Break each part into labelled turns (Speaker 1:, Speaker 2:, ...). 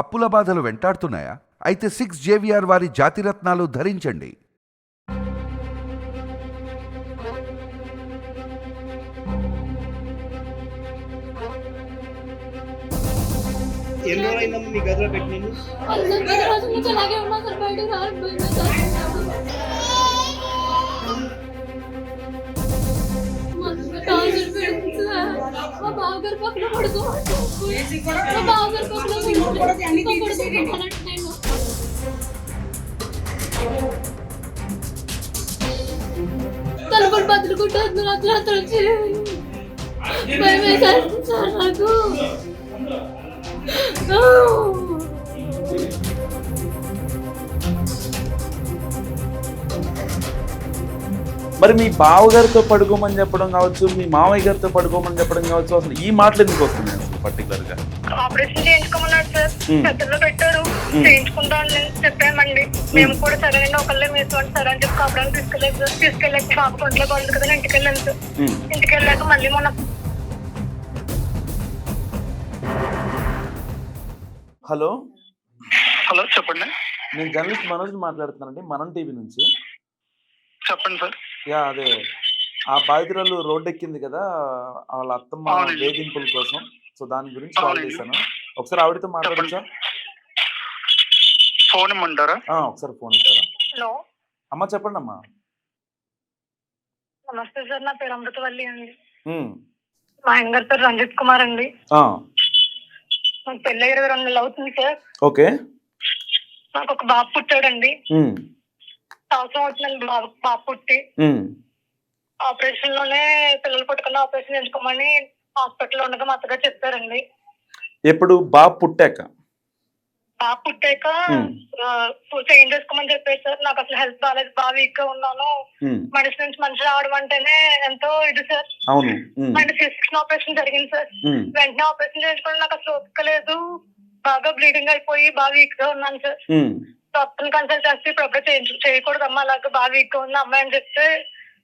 Speaker 1: అప్పుల బాధలు వెంటాడుతున్నాయా? అయితే సిక్స్ జేవిఆర్ వారి జాతిరత్నాలు ధరించండి.
Speaker 2: ఎన్ని రోజులు అయిందమ్మా మీ గదిలో పెట్టి
Speaker 3: బావగారు పక్కన పడుకోవాలి మా బావగారు పక్కన పడుకోవాలంటే నేను తలుపులు బదులు కొట్టేది రాత్రి రాత్రి వచ్చి. భయం వేసేస్తుంది సార్ నాకు.
Speaker 4: మరి మీ బావగారితో పడుకోమని చెప్పడం కావచ్చు మీ మామయ్య గారితో పడుకోమని చెప్పడం కావచ్చు అసలు ఈ మాటలు ఎందుకు వస్తున్నాయి అసలు పర్టికులర్గా?
Speaker 5: ఆపరేషన్ చేయించుకోమన్నారు సార్. పెద్దలో పెట్టారు.
Speaker 4: మ్మ్.
Speaker 5: చేయించుకుంటామని చెప్పామండి. మేము కూడా సరేనండి ఒకళ్ళే వేసుకోండి సార్ అని చెప్పి కాపురానికి తీసుకెళ్ళలేదు సార్. తీసుకెళ్ళాక బాబు కొంట్లో బాగుంది కదా ఇంటికి వెళ్ళాను సార్. ఇంటికి వెళ్ళాక మళ్ళీ మొన్న
Speaker 4: హలో?
Speaker 6: హలో చెప్పండి.
Speaker 4: నేను జర్నలిస్ట్ మనోజ్ మాట్లాడుతున్నానండి మనం టీవీ నుంచి.
Speaker 6: చెప్పండి సార్.
Speaker 4: యా అదే. ఆ బాధితురాలు రోడ్డు ఎక్కింది కదా వాళ్ళ అత్తమ్మ. వేధింపుల కోసం. సో దాని గురించి కాల్. చేశాను. ఒకసారి ఆవిడతో మాట్లాడచ్చా?
Speaker 6: ఫోన్ ఇమ్మంటారా?
Speaker 4: ఒకసారి ఫోన్ ఇస్తారా?
Speaker 5: హలో.
Speaker 4: అమ్మ చెప్పండి అమ్మా
Speaker 5: నమస్తే సార్ నా పేరు అమృతవల్లి అండి. మా ఆయన గారి పేరు రంజిత్ కుమార్ అండి. పెళ్ళి ఇరవై రెండు నెలలు అవుతుంది సార్.
Speaker 4: ఓకే.
Speaker 5: నాకు ఒక బాబు పుట్టాడండి. సంవత్సరం అవుతుందండి బాబు బాబు పుట్టి. ఆపరేషన్లోనే పిల్లలు పుట్టకుండా ఆపరేషన్ చేయించుకోమని హాస్పిటల్లో ఉండగా మా అత్తగారు చెప్పారండి
Speaker 4: ఎప్పుడు బాబు పుట్టాక
Speaker 5: బాబు పుట్టాక. చేంజ్ చేసుకోమని చెప్పారు సార్ నాకు అసలు హెల్త్ బాగాలేదు బాగా వీక్గా ఉన్నాను. మెడిసిన్ నుంచి మంచి రావడం అంటేనే ఎంతో ఇది సార్
Speaker 4: అవును.
Speaker 5: అండ్ ఫిజిక్స్ ఆపరేషన్ జరిగింది సార్. వెంటనే ఆపరేషన్ చేయించుకోవడం నాకు అసలు ఓపిక లేదు బాగా బ్లీడింగ్ అయిపోయి బాగా వీక్గా ఉన్నాను సార్. డాక్టర్ కన్సల్ట్ చేస్తే ఇప్పుడు చేయించు చేయకూడదు. అమ్మా అలాగా బాగా వీక్గా ఉంది. అమ్మాయి అని చెప్తే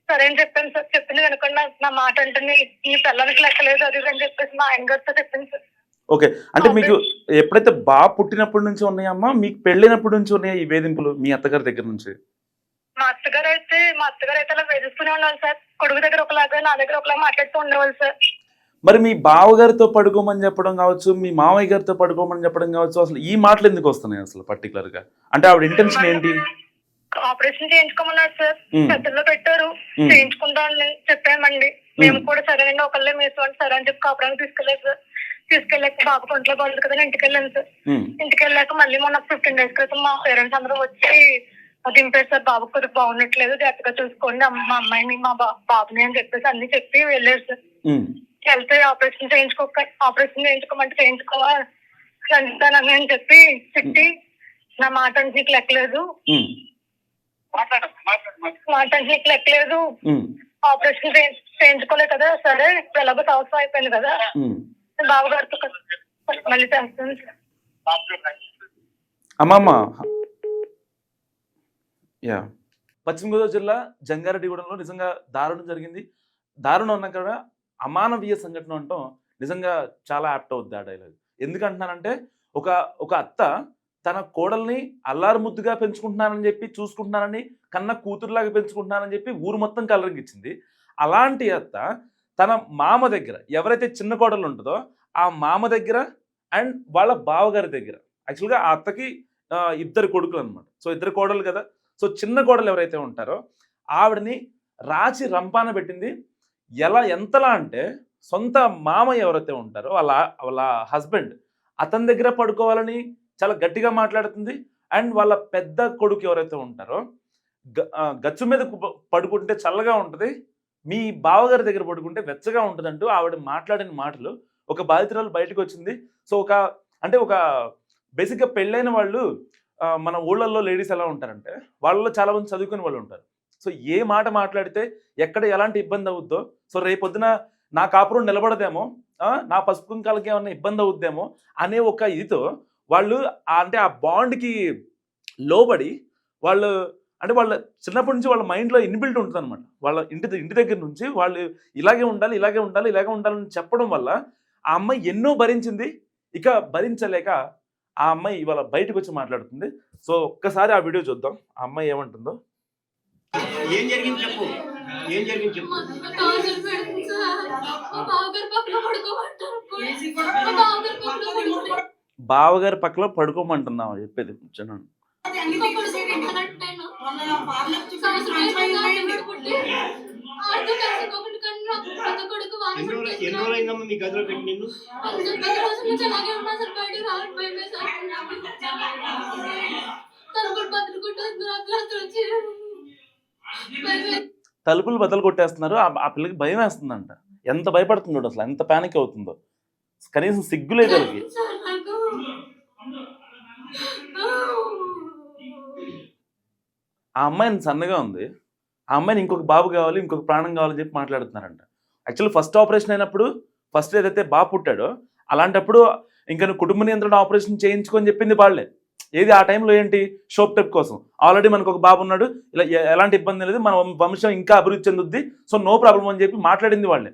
Speaker 5: సరే అని చెప్పాను సార్. చెప్పింది వెనకుండా నా మాట అంటే నీ పిల్లలకి లెక్కలేదు. అది అని చెప్పేసి మా ఆయన గారితో చెప్పింది సార్.
Speaker 4: ఓకే. అంటే మీకు ఎప్పుడైతే బాబు పుట్టినప్పటి నుంచి ఉన్నాయమ్మా మీకు పెళ్ళైనప్పటి నుంచి ఉన్నాయా ఈ వేధింపులు మీ అత్తగారి దగ్గర నుంచి?
Speaker 5: మా అత్తగారు అయితే మా అత్తగారు అయితే అలా వేధిస్తూనే ఉన్నారు సార్. కొడుకు దగ్గర ఒకలాగా నా దగ్గర ఒకలాగా మాట్లాడుతూ ఉండేవాళ్ళు సార్.
Speaker 4: మరి మీ బావగారితో పడుకోమని చెప్పడం కావచ్చు మీ మామయ్య గారితో పడుకోమని చెప్పడం కావచ్చు అసలు ఈ మాటలు ఎందుకు వస్తున్నాయి అసలు పర్టికులర్గా? అంటే ఆవిడ ఇంటెన్షన్ ఏంటి?
Speaker 5: ఆపరేషన్ చేయించుకోమన్నారు సార్
Speaker 4: ఉమ్.
Speaker 5: పెద్దలో పెట్టారు. చేయించుకుంటామని చెప్పామండి. మేము కూడా సరేనండి ఒకళ్ళే వేసుకోండి సరే అని చెప్పి కాపురానికి తీసుకెళ్ళారు సార్ తీసుకెళ్ళాక బాబు కొంట్లో బాగుంది కదా ఇంటికి వెళ్ళాను సార్. ఇంటికి వెళ్ళాక మళ్ళీ మొన్న ఫిఫ్టీన్ డేస్ క్రితం మా పేరెంట్స్ అందరూ వచ్చి దింపేసి సార్ బాబు కొద్దిగా బాగున్నట్లేదు జాగ్రత్తగా చూసుకోండి. మా అమ్మాయిని మా బాబుని అని చెప్పేసి అన్ని చెప్పి వెళ్ళారు సార్. వెళ్తే ఆపరేషన్ చేయించుకోక ఆపరేషన్ చేయించుకోమంటే చేయించుకోవాలి అని చెప్పి తిట్టి నా మాట నీకు లెక్కలేదు. మాట నీకు లెక్కలేదు. ఆపరేషన్ చేయి- చేయించుకోలేదు కదా సరే ఎలాగో సంవత్సరం అయిపోయింది కదా. బాబు గారితో మళ్ళీ చేస్తాను.
Speaker 4: అమ్మమ్మ. యా. పశ్చిమ గోదావరి జిల్లా జంగారెడ్డిగూడెంలో నిజంగా దారుణం జరిగింది. దారుణం అన్నా కూడా అమానవీయ సంఘటన అంటాం నిజంగా చాలా యాప్ట్ అవుద్ది ఆ డైలాగ్ ఎందుకంటున్నానంటే ఒక ఒక అత్త తన కోడల్ని అల్లారు ముద్దుగా పెంచుకుంటున్నానని చెప్పి చూసుకుంటున్నానని కన్న కూతురులాగా పెంచుకుంటున్నానని చెప్పి ఊరు మొత్తం కలరింగ్ ఇచ్చింది. అలాంటి అత్త తన మామ దగ్గర ఎవరైతే చిన్న కోడలు ఉంటుందో ఆ మామ దగ్గర అండ్ వాళ్ళ బావగారి దగ్గర. యాక్చువల్గా ఆ అత్తకి ఇద్దరు కొడుకులు అనమాట సో ఇద్దరు కోడలు కదా. సో చిన్న కోడలు ఎవరైతే ఉంటారో ఆవిడని రాచి రంపాన పెట్టింది. ఎలా ఎంతలా అంటే సొంత మామ ఎవరైతే ఉంటారో వాళ్ళ వాళ్ళ హస్బెండ్ అతని దగ్గర పడుకోవాలని చాలా గట్టిగా మాట్లాడుతుంది. అండ్ వాళ్ళ పెద్ద కొడుకు ఎవరైతే ఉంటారో గ- గచ్చు మీద పడుకుంటే చల్లగా ఉంటుంది. మీ బావగారి దగ్గర పడుకుంటే వెచ్చగా ఉంటుంది అంటూ ఆవిడ మాట్లాడిన మాటలు ఒక బాధితురాలు బయటకు వచ్చింది. సో ఒక అంటే ఒక బేసిక్గా పెళ్ళైన వాళ్ళు మన ఊళ్ళల్లో లేడీస్ ఎలా ఉంటారంటే వాళ్ళలో చాలా మంది చదువుకునే వాళ్ళు ఉంటారు. సో ఏ మాట మాట్లాడితే ఎక్కడ ఎలాంటి ఇబ్బంది అవుద్దో సో రేపొద్దున నా కాపురం నిలబడదేమో నా పసుపు కుంకాలకి ఏమన్నా ఇబ్బంది అవుద్దేమో అనే ఒక ఇదితో వాళ్ళు అంటే ఆ బాండ్కి లోబడి వాళ్ళు అంటే వాళ్ళ చిన్నప్పటి నుంచి వాళ్ళ మైండ్లో ఇన్బిల్ట్ ఉంటుంది అనమాట వాళ్ళ ఇంటి ఇంటి దగ్గర నుంచి వాళ్ళు ఇలాగే ఉండాలి ఇలాగే ఉండాలి ఇలాగే ఉండాలని చెప్పడం వల్ల ఆ అమ్మాయి ఎన్నో భరించింది. ఇక భరించలేక ఆ అమ్మాయి ఇవాళ బయటకు వచ్చి మాట్లాడుతుంది. సో ఒక్కసారి ఆ వీడియో చూద్దాం. ఆ అమ్మాయి ఏమంటుందో
Speaker 2: ఏం జరిగింది చెప్పు? ఏం జరిగింది చెప్పు?
Speaker 3: బావగారు పక్కన
Speaker 4: పడుకోమంటున్నావు చెప్పేది చూడండి
Speaker 2: ఎన్ని రోజులు ఎన్ని రోజులు అయిందమ్మా మీ గదిలో పెట్టి నిన్ను?
Speaker 4: తలుపులు బద్దలు కొట్టేస్తున్నారు. ఆ- పిల్లకి భయం వేస్తుందంట. ఎంత భయపడుతుందో అసలు? ఎంత ప్యానిక్ అవుతుందో. కనీసం సిగ్గులే వాళ్ళకి. ఆ అమ్మాయిని సన్నగా ఉంది. ఆ అమ్మాయిని ఇంకొక బాబు కావాలి ఇంకొక ప్రాణం కావాలని చెప్పి మాట్లాడుతున్నారంట. యాక్చువల్లీ ఫస్ట్ ఆపరేషన్ అయినప్పుడు ఫస్ట్ ఏదైతే బాబు పుట్టాడో అలాంటప్పుడు ఇంకా నువ్వు కుటుంబ నియంత్రణ ఆపరేషన్ చేయించుకొని చెప్పింది వాళ్ళే. ఏది ఆ టైంలో ఏంటి? షోప్ టెప్ కోసం. ఆల్రెడీ మనకు ఒక బాబు ఉన్నాడు. ఇలా ఎలాంటి ఇబ్బంది లేదు. మన వంశం ఇంకా అభివృద్ధి చెందుద్ది. సో నో ప్రాబ్లం అని చెప్పి మాట్లాడింది వాళ్ళే.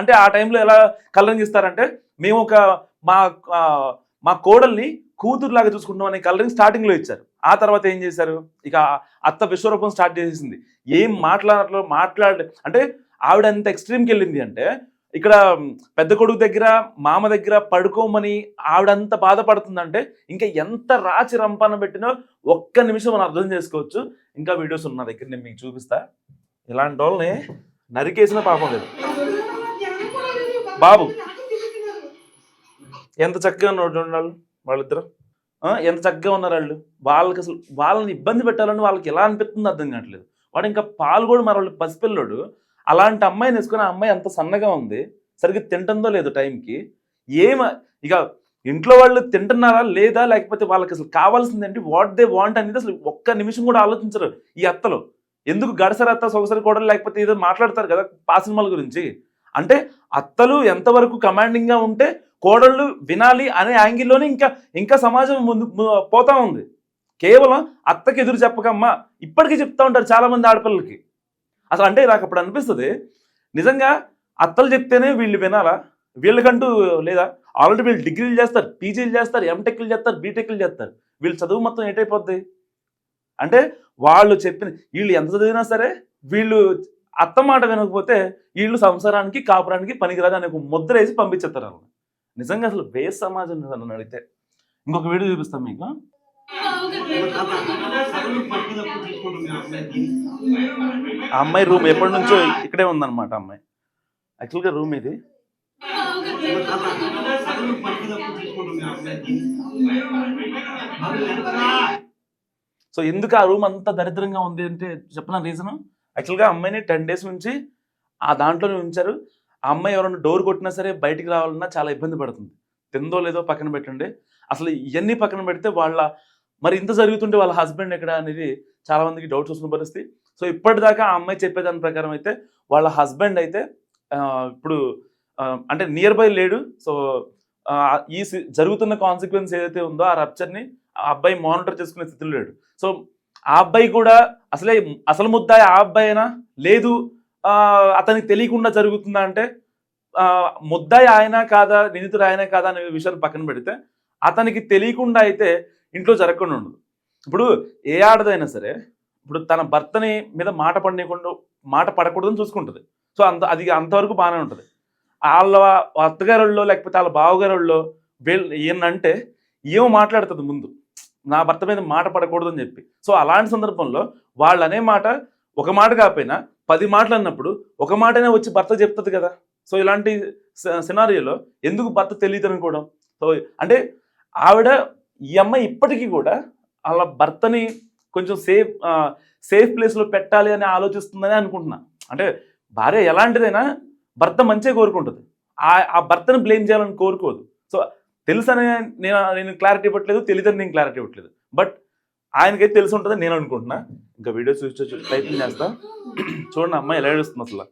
Speaker 4: అంటే ఆ టైంలో ఎలా కలరింగ్ ఇస్తారంటే మేము ఒక మా మా కోడల్ని కూతురులాగా చూసుకుంటాం అనే కలరింగ్ స్టార్టింగ్లో ఇచ్చారు. ఆ తర్వాత ఏం చేశారు? ఇక అత్త విశ్వరూపం స్టార్ట్ చేసేసింది. ఏం మాట్లాడలో మాట్లాడ అంటే ఆవిడ ఎంత ఎక్స్ట్రీమ్కి వెళ్ళింది అంటే ఇక్కడ పెద్ద కొడుకు దగ్గర మామ దగ్గర పడుకోమని ఆవిడంత బాధపడుతుందంటే ఇంకా ఎంత రాచి రంపాన పెట్టినో ఒక్క నిమిషం మనం అర్థం చేసుకోవచ్చు. ఇంకా వీడియోస్ ఉన్న దగ్గర నేను మీకు చూపిస్తా. ఇలాంటి వాళ్ళని నరికేసిన పాపం లేదు. బాబు ఎంత చక్కగా ఉండాలి వాళ్ళు వాళ్ళిద్దరు? ఆ, ఎంత చక్కగా ఉన్నారు వాళ్ళు. వాళ్ళకి అసలు వాళ్ళని ఇబ్బంది పెట్టాలని వాళ్ళకి ఎలా అనిపిస్తుంది అర్థం కావట్లేదు. వాడు ఇంకా పాలు కూడా మరి వాళ్ళు పసిపిల్లోడు. అలాంటి అమ్మాయిని వేసుకుని ఆ అమ్మాయి అంత సన్నగా ఉంది సరిగ్గా తింటుందో లేదు టైంకి ఏమ ఇక ఇంట్లో వాళ్ళు తింటున్నారా లేదా లేకపోతే వాళ్ళకి అసలు కావాల్సింది ఏంటి వాట్ దే వాంట్ అనేది అసలు ఒక్క నిమిషం కూడా ఆలోచించరు ఈ అత్తలు. ఎందుకు గడసరి అత్త సొగసరి కూడా లేకపోతే ఏదో మాట్లాడతారు కదా పాసినిమాల గురించి. అంటే అత్తలు ఎంతవరకు కమాండింగ్గా ఉంటే కోడళ్ళు వినాలి అనే యాంగిల్లోనే ఇంకా ఇంకా సమాజం ముందు పోతా ఉంది. కేవలం అత్తకి ఎదురు చెప్పకమ్మా. ఇప్పటికీ చెప్తా ఉంటారు చాలామంది ఆడపిల్లలకి. అసలు అంటే నాకు అప్పుడు అనిపిస్తుంది నిజంగా అత్తలు చెప్తేనే వీళ్ళు వినాలా? వీళ్ళకంటూ లేదా ఆల్రెడీ వీళ్ళు డిగ్రీలు చేస్తారు పీజీలు చేస్తారు ఎంటెక్లు చేస్తారు బీటెక్లు చేస్తారు. వీళ్ళు చదువు మొత్తం ఏటైపోద్ది? అంటే వాళ్ళు చెప్పిన వీళ్ళు ఎంత చదివినా సరే వీళ్ళు అత్త మాట వినకపోతే వీళ్ళు సంసారానికి కాపురానికి పనికిరాదు అనే ఒక ముద్ర వేసి పంపించేస్తారు నిజంగా అసలు బేస్ సమాజం నన్ను అడిగితే. ఇంకొక వీడియో చూపిస్తాం మీకు. ఆ అమ్మాయి రూమ్ ఎప్పటి నుంచో ఇక్కడే ఉందన్నమాట అమ్మాయి. యాక్చువల్గా రూమ్ ఇది. సో ఎందుకు ఆ రూమ్ అంత దరిద్రంగా ఉంది అంటే చెప్పిన రీజన్ యాక్చువల్గా అమ్మాయిని టెన్ డేస్ నుంచి ఆ దాంట్లోనే ఉంచారు. ఆ అమ్మాయి ఎవరైనా డోర్ కొట్టినా సరే బయటికి రావాలన్నా చాలా ఇబ్బంది పడుతుంది. తిందో లేదో పక్కన పెట్టండి. అసలు ఇవన్నీ పక్కన పెడితే వాళ్ళ మరి ఇంత జరుగుతుంటే వాళ్ళ హస్బెండ్ ఎక్కడ అనేది చాలా మందికి డౌట్స్ వస్తున్న పరిస్థితి. సో ఇప్పటిదాకా ఆ అమ్మాయి చెప్పేదాని ప్రకారం అయితే వాళ్ళ హస్బెండ్ అయితే ఇప్పుడు అంటే నియర్ బై లేడు. సో ఈ సి- జరుగుతున్న కాన్సిక్వెన్స్ ఏదైతే ఉందో ఆ రప్చర్ని ఆ అబ్బాయి మానిటర్ చేసుకునే స్థితిలో లేడు. సో ఆ అబ్బాయి కూడా అసలే అసలు ముద్దాయి ఆ అబ్బాయి అయినా లేదు. అతనికి తెలియకుండా జరుగుతుందా అంటే ముద్దాయి ఆయన కాదా నిందితుడు ఆయన కాదా అనే విషయాన్ని పక్కన పెడితే అతనికి తెలియకుండా అయితే ఇంట్లో జరగకుండా ఉండదు. ఇప్పుడు ఏ ఆడదైనా సరే ఇప్పుడు తన భర్తని మీద మాట పడనీయకుండా మాట పడకూడదని చూసుకుంటుంది. సో అంత అది అంతవరకు బాగానే ఉంటుంది. వాళ్ళ అత్తగారుల్లో లేకపోతే వాళ్ళ బావగారుల్లో వీళ్ళు ఏంటంటే ఏమో మాట్లాడుతుంది ముందు. నా భర్త మీద మాట పడకూడదు అని చెప్పి. సో అలాంటి సందర్భంలో వాళ్ళు అనే మాట ఒక మాట కాకపోయినా పది మాటలు అన్నప్పుడు ఒక మాటనే వచ్చి భర్త చెప్తుంది కదా. సో ఇలాంటి సినారియోలో ఎందుకు భర్త తెలియదు అనుకోవడం? సో అంటే ఆవిడ ఈ అమ్మాయి ఇప్పటికీ కూడా వాళ్ళ భర్తని కొంచెం సేఫ్ సేఫ్ ప్లేస్లో పెట్టాలి అని ఆలోచిస్తుందని అనుకుంటున్నా. అంటే భార్య ఎలాంటిదైనా భర్త మంచిగా కోరుకుంటుంది. ఆ ఆ భర్తను బ్లేమ్ చేయాలని కోరుకోదు. సో తెలుసని నేను నేను క్లారిటీ ఇవ్వట్లేదు తెలియదని నేను క్లారిటీ ఇవ్వట్లేదు. బట్ ఆయనకైతే తెలిసి ఉంటుందని నేను అనుకుంటున్నా. ఇంకా వీడియో చూసి ప్రయత్నం చేస్తా. చూడండి అమ్మాయి ఎలా ఏడుస్తుంది అసలు.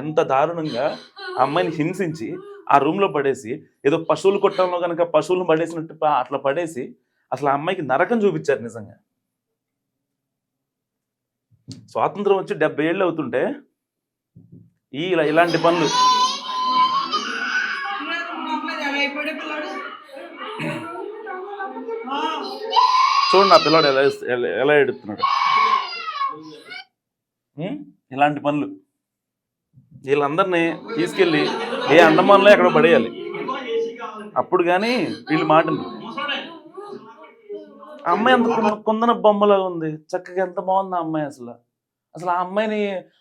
Speaker 4: ఎంత దారుణంగా ఆ అమ్మాయిని హింసించి ఆ రూమ్లో పడేసి ఏదో పశువులు కొట్టడంలో కనుక పశువులను పడేసినట్టు అట్లా పడేసి అసలు ఆ అమ్మాయికి నరకం చూపించారు నిజంగా. స్వాతంత్రం వచ్చి డెబ్బై ఏళ్ళు అవుతుంటే ఈ ఇలాంటి పనులు చూడండి ఆ పిల్లాడు ఎలా ఎలా ఎడుతున్నాడు ఇలాంటి పనులు. వీళ్ళందరినీ తీసుకెళ్ళి ఏ అండమాన్లో ఎక్కడ పడేయాలి. అప్పుడు కానీ వీళ్ళు మాటలు అమ్మాయి ఎంత కుందన బొమ్మలా ఉంది. చక్కగా ఎంత బాగుంది ఆ అమ్మాయి అసలు. అసలు ఆ అమ్మాయిని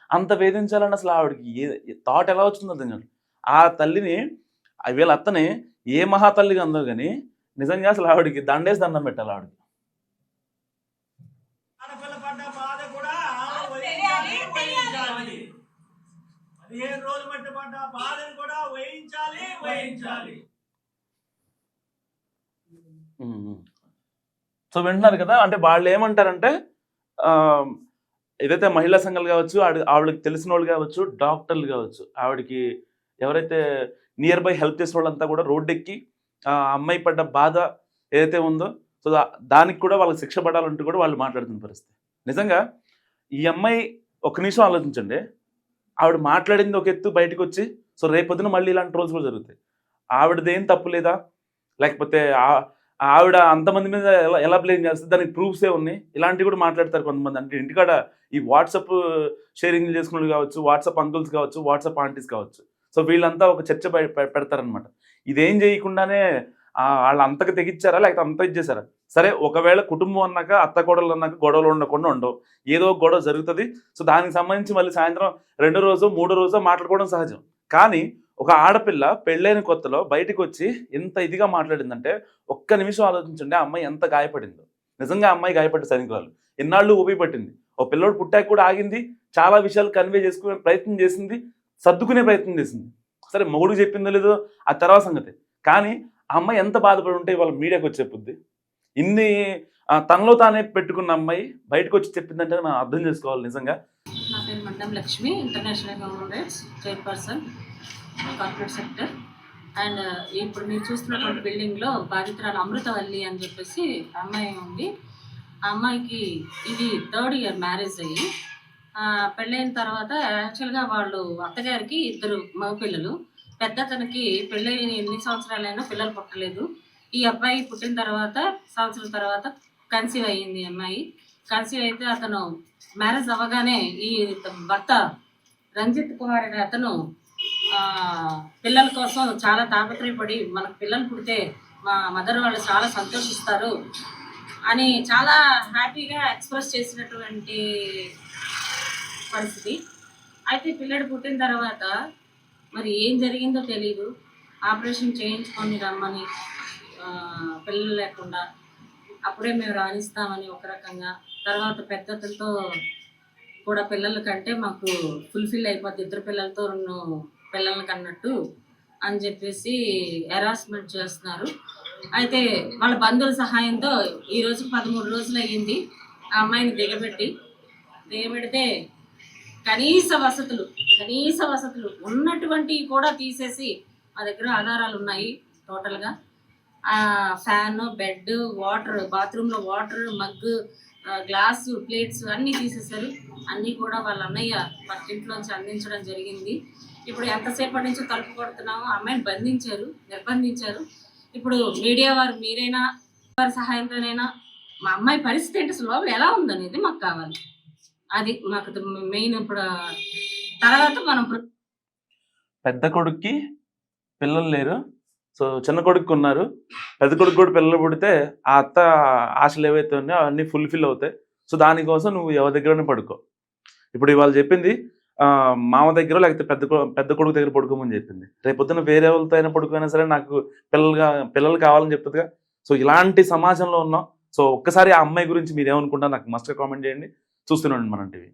Speaker 4: అంత వేధించాలని అసలు ఆవిడకి ఏ థాట్ ఎలా వచ్చిందో అర్థం కాదు ఆ తల్లిని వీళ్ళ అత్తని ఏ మహాతల్లిగా అందో కానీ నిజంగా అసలు ఆవిడకి దండేసి దండం పెట్టాలి ఆవిడకి
Speaker 7: ఆడపిల్ల పడ్డ బాధ కూడా వహించాలి వహించాలి పదిహేను రోజులు బట్టి పడ్డ బాధను కూడా
Speaker 4: సో వింటున్నారు కదా అంటే వాళ్ళు ఏమంటారంటే ఏదైతే మహిళా సంఘాలు కావచ్చు ఆవిడ ఆవిడకి తెలిసిన వాళ్ళు కావచ్చు డాక్టర్లు కావచ్చు ఆవిడకి ఎవరైతే నియర్ బై హెల్ప్ చేసిన వాళ్ళంతా కూడా రోడ్డెక్కి ఆ అమ్మాయి పడ్డ బాధ ఏదైతే ఉందో సో దానికి కూడా వాళ్ళకి శిక్ష పడాలంటూ కూడా వాళ్ళు మాట్లాడుతున్న పరిస్థితి. నిజంగా ఈ అమ్మాయి ఒక నిమిషం ఆలోచించండి. ఆవిడ మాట్లాడింది ఒక ఎత్తు బయటకు వచ్చి సో రేపొద్దున మళ్ళీ ఇలాంటి రోల్స్ కూడా జరుగుతాయి. ఆవిడదేం తప్పు లేదా? లేకపోతే ఆవిడ అంతమంది మీద ఎలా ఎలా బ్లేమ్ చేస్తుంది? దానికి ప్రూఫ్సే ఉన్నాయి? ఇలాంటివి కూడా మాట్లాడతారు కొంతమంది. అంటే ఇంటికాడ ఈ వాట్సాప్ షేరింగ్ చేసుకున్నది కావచ్చు వాట్సాప్ అంకుల్స్ కావచ్చు వాట్సాప్ ఆంటీస్ కావచ్చు. సో వీళ్ళంతా ఒక చర్చ పెడతారనమాట ఇదేం చేయకుండానే వాళ్ళు అంతకు తెగించారా లేకపోతే అంత ఇచ్చేసారా సరే ఒకవేళ కుటుంబం అన్నాక అత్త గొడవలు అన్నాక గొడవలు ఉండకుండా ఉండవు. ఏదో ఒక గొడవ జరుగుతుంది. సో దానికి సంబంధించి మళ్ళీ సాయంత్రం రెండో రోజు మూడో రోజు మాట్లాడుకోవడం సహజం. కానీ ఒక ఆడపిల్ల పెళ్ళైన కొత్తలో బయటకు వచ్చి ఎంత ఇదిగా మాట్లాడిందంటే ఒక్క నిమిషం ఆలోచించండి ఆ అమ్మాయి ఎంత గాయపడిందో. నిజంగా అమ్మాయి గాయపడ్డ సైనికురాలు. ఎన్నాళ్ళు ఊపి పట్టింది. ఓ పిల్లోడు పుట్టాక కూడా ఆగింది చాలా విషయాలు కన్వే చేసుకునే ప్రయత్నం చేసింది సర్దుకునే ప్రయత్నం చేసింది. సరే మొగుడు చెప్పిందో లేదో ఆ తర్వాత సంగతి. కానీ ఆ అమ్మాయి ఎంత బాధపడి ఉంటే వాళ్ళ మీడియాకి వచ్చి చెప్పుద్ది ఇన్ని తనలో తానే పెట్టుకున్న అమ్మాయి బయటకు వచ్చి చెప్పిందంటే మనం అర్థం చేసుకోవాలి నిజంగా.
Speaker 8: నేను Mandam Lakshmi international human rights chairperson corporate sector and ఇప్పుడు మీరు చూస్తున్నటువంటి బిల్డింగ్లో బాధితురాలు అమృతవల్లి అని చెప్పేసి అమ్మాయి ఉంది. ఆ అమ్మాయికి ఇది థర్డ్ ఇయర్ మ్యారేజ్ అయ్యి పెళ్ళైన తర్వాత యాక్చువల్గా వాళ్ళు అత్తగారికి ఇద్దరు మగపిల్లలు. పెద్ద తనకి పెళ్ళై ఎన్ని సంవత్సరాలైనా పిల్లలు పుట్టలేదు. ఈ అబ్బాయి పుట్టిన తర్వాత సంవత్సరం తర్వాత కన్సీవ్ అయ్యింది ఈ అమ్మాయి. కన్సీవ్ అయితే అతను మ్యారేజ్ అవ్వగానే ఈ భర్త రంజిత్ కుమార్ అనే అతను పిల్లల కోసం చాలా తాపత్రయపడి మనకు పిల్లలు పుడితే మా మదర్ వాళ్ళు చాలా సంతోషిస్తారు అని చాలా హ్యాపీగా ఎక్స్ప్రెస్ చేసినటువంటి పరిస్థితి. అయితే పిల్లడు పుట్టిన తర్వాత మరి ఏం జరిగిందో తెలియదు ఆపరేషన్ చేయించుకొని రమ్మని పిల్లలు లేకుండా అప్పుడే మేము రాణిస్తామని ఒక రకంగా. తర్వాత పెద్దతలతో కూడా పిల్లల కంటే మాకు ఫుల్ఫిల్ అయిపోద్ది. ఇద్దరు పిల్లలతో రెండు పిల్లలకి అన్నట్టు అని చెప్పేసి హెరాస్మెంట్ చేస్తున్నారు. అయితే వాళ్ళ బంధువుల సహాయంతో ఈ రోజు పదమూడు రోజులు అయ్యింది. ఆ అమ్మాయిని దిగబెట్టి దిగబెడితే కనీస వసతులు కనీస వసతులు ఉన్నటువంటివి కూడా తీసేసి మా దగ్గర ఆధారాలు ఉన్నాయి టోటల్గా. ఫ్యాన్ బెడ్ వాటర్ బాత్రూంలో వాటర్ మగ్గు గ్లాసు ప్లేట్స్ అన్నీ తీసేశారు. అన్నీ కూడా వాళ్ళ అన్నయ్య పక్కింట్లోంచి అందించడం జరిగింది. ఇప్పుడు ఎంతసేపటి నుంచో తలుపు కొడుతున్నామో అమ్మాయిని బంధించారు నిర్బంధించారు. ఇప్పుడు మీడియా వారు మీరైనా వారి సహాయంతోనైనా మా అమ్మాయి పరిస్థితి ఏంటి? అసలు లోపల ఎలా ఉందనేది మాకు కావాలి. అది మాకు మెయిన్ ఇప్పుడు తర్వాత మనం
Speaker 4: పెద్ద కొడుక్కి పిల్లలు లేరు. సో చిన్న కొడుకు ఉన్నారు. పెద్ద కొడుకు కూడా పిల్లలు పుడితే ఆ అత్త ఆశలు ఏవైతే ఉన్నాయో అవన్నీ ఫుల్ఫిల్ అవుతాయి. సో దానికోసం నువ్వు ఎవరి దగ్గరనే పడుకో. ఇప్పుడు ఇవాళ చెప్పింది మామ దగ్గర లేకపోతే పెద్ద పెద్ద కొడుకు దగ్గర పడుకోమని చెప్పింది. రేపు పొద్దున్న వేరే వాళ్ళతో అయినా పడుకోయినా సరే నాకు పిల్లలుగా పిల్లలు కావాలని చెప్తుందిగా. సో ఇలాంటి సమాజంలో ఉన్నాం. సో ఒక్కసారి ఆ అమ్మాయి గురించి మీరేమనుకుంటారు నాకు మస్ట్ కామెంట్ చేయండి. చూస్తున్నాండి ఉండండి టీవీ.